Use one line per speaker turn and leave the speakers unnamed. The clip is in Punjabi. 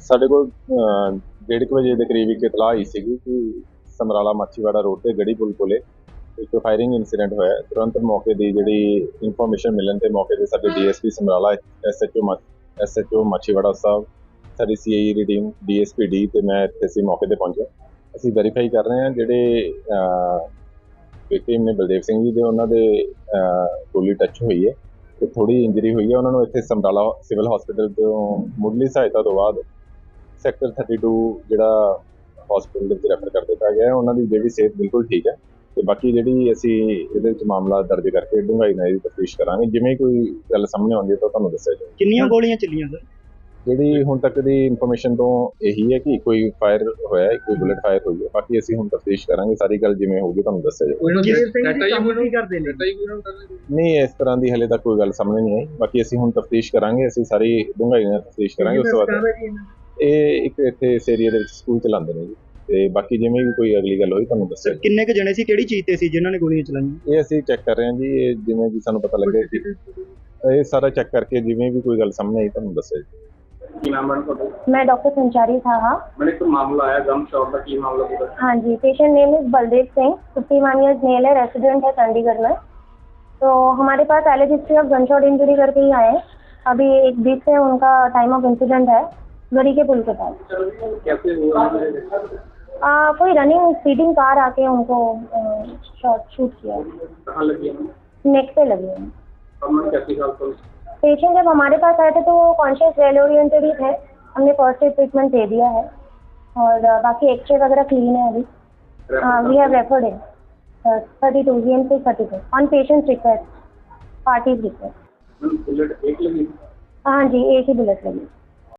ਸਾਡੇ ਕੋਲ ਅਹ, ਡੇਢ ਕੁ ਵਜੇ ਦੇ ਕਰੀਬ ਇੱਕ ਇਤਲਾਹ ਆਈ ਸੀਗੀ ਕਿ ਸਮਰਾਲਾ ਮਾਛੀਵਾੜਾ ਰੋਡ ਤੇ ਗੜੀ ਪੁਲ ਕੋਲੇ ਇੱਕ ਫਾਇਰਿੰਗ ਇਨਸੀਡੈਂਟ ਹੋਇਆ। ਤੁਰੰਤ ਮੌਕੇ ਦੀ ਜਿਹੜੀ ਇਨਫੋਰਮੇਸ਼ਨ ਮਿਲਣ ਤੇ ਮੌਕੇ ਤੇ ਸਾਡੇ DSP Samrala SHO SHO Machhiwara Sahib ਸਾਡੀ ਸੀਆਈ ਦੀ ਟੀਮ ਡੀਐਸਪੀ ਡੀ ਤੇ ਮੈਂ ਇੱਥੇ ਸੀ ਮੌਕੇ ਤੇ ਪਹੁੰਚਿਆ। ਅਸੀਂ ਵੈਰੀਫਾਈ ਕਰ ਰਹੇ ਹਾਂ ਜਿਹੜੇ ਵਿਕਟਿਮ ਨੇ ਬਲਦੇਵ ਸਿੰਘ ਜੀ ਦੇ ਉਹਨਾਂ ਦੇ ਅਹ, ਗੋਲੀ ਟੱਚ ਹੋਈ ਹੈ। ਤੇ ਥੋੜੀ ਇੰਜਰੀ ਹੋਈ ਹੈ, ਉਹਨਾਂ ਨੂੰ ਇੱਥੇ ਸਮਰਾਲਾ ਸਿਵਲ ਹਸਪੀਟਲ ਤੋਂ ਮੁੱਢਲੀ ਸਹਾਇਤਾ ਤੋਂ ਬਾਅਦ ਸੈਕਟਰ 32 ਜਿਹੜਾ ਹਸਪੀਟਲ ਦੇ ਵਿੱਚ ਰੈਫਰ ਕਰ ਦਿੱਤਾ ਗਿਆ ਹੈ, ਉਹਨਾਂ ਦੀ ਜਿਹੜੀ ਸਿਹਤ ਬਿਲਕੁਲ ਠੀਕ ਹੈ ਤੇ ਬਾਕੀ ਜਿਹੜੀ ਅਸੀਂ ਇਹਦੇ ਵਿੱਚ ਮਾਮਲਾ ਦਰਜ ਕਰਕੇ ਡੂੰਘਾਈ ਨਾਲ ਇਹਦੀ ਤਫਤੀਸ਼ ਕਰਾਂਗੇ, ਜਿਵੇਂ ਕੋਈ ਗੱਲ ਸਾਹਮਣੇ ਆਉਂਦੀ ਹੈ ਤਾਂ ਤੁਹਾਨੂੰ ਦੱਸਿਆ ਜਾਵੇ
ਕਿੰਨੀਆਂ ਗੋਲੀਆਂ ਚੱਲੀਆਂ ਸਰ
ਜਿਹੜੀ ਹੁਣ ਤੱਕ ਦੀ ਇਨਫੋਰਮੇਸ਼ਨ ਤੋਂ ਇਹੀ ਹੈ ਕਿ ਕੋਈ ਫਾਇਰ ਹੋਇਆ ਹੈ ਕੋਈ ਬੁਲੇਟ ਫਾਇਰ ਹੋਈ ਹੈ। ਬਾਕੀ ਅਸੀਂ ਹੁਣ ਤਫਤੀਸ਼ ਕਰਾਂਗੇ ਸਾਰੀ ਗੱਲ ਜਿਵੇਂ ਹੋਊਗੀ ਤੁਹਾਨੂੰ ਦੱਸਿਆ
ਜੀ ਨੇ?
ਨਹੀਂ ਇਸ ਤਰ੍ਹਾਂ ਦੀ ਹਲੇ ਤੱਕ ਕੋਈ ਗੱਲ ਸਾਹਮਣੇ ਨਹੀਂ ਆਈ। ਬਾਕੀ ਅਸੀਂ ਹੁਣ ਤਫਤੀਸ਼ ਕਰਾਂਗੇ ਅਸੀਂ ਸਾਰੀ ਡੂੰਘਾਈ ਨਾਲ ਤਫਤੀਸ਼ ਕਰਾਂਗੇ ਉਸ ਤੋਂ ਬਾਅਦ ਇਹ ਇੱਕ ਇੱਥੇ ਇਸ ਏਰੀਆ ਦੇ ਵਿੱਚ ਸਕੂਲ ਚਲਾਉਂਦੇ ਨੇ ਜੀ। ਤੇ ਬਾਕੀ ਜਿਵੇਂ ਵੀ ਕੋਈ ਅਗਲੀ ਗੱਲ ਹੋਈ ਤੁਹਾਨੂੰ ਦੱਸਿਆ।
ਕਿੰਨੇ ਕੁ ਜਣੇ ਸੀ ਕਿਹੜੀ ਚੀਜ਼ ਤੇ ਸੀ ਜਿਨ੍ਹਾਂ ਨੇ ਗੋਲੀਆਂ ਚਲਾਈਆਂ?
ਇਹ ਅਸੀਂ ਚੈੱਕ ਕਰ ਰਹੇ ਹਾਂ ਜੀ ਇਹ ਜਿਵੇਂ ਵੀ ਸਾਨੂੰ ਪਤਾ ਲੱਗੇ ਕਿ ਇਹ ਸਾਰਾ ਚੈੱਕ ਕਰਕੇ ਜਿਵੇਂ ਵੀ ਕੋਈ ਗੱਲ ਸਾਹਮਣੇ ਆਈ ਤੁਹਾਨੂੰ ਦੱਸਿਆ ਜਾਊ।
मैं डॉक्टर संचारी था हाँ
मैंने तो मामला आया गम शॉप का की मामला पूरा।
हाँ जी patient name is Baldev Singh fifty one years male है रेसिडेंट है चंडीगढ़ में। तो हमारे पास alleged history of gunshot injury करके ही आए अभी एक बीस से उनका टाइम ऑफ़ इंसिडेंट है गरी के पुल के पास।
हाँ।
आ, कोई रनिंग स्पीडिंग कार आके उनको शॉट शूट किया। नेक पे लगी है? पेशेंट जब हमारे पास आए थे तो वो कॉन्शियस वेल ओरिएंटेड ही थे। हमने पॉजिटिव ट्रीटमेंट दे दिया है। और बाकी एक्सरे वगैरह क्लीन है अभी। We have referred in thirty two G M C thirty two on patient request parties request हाँ जी एक ही बुलेट लगी।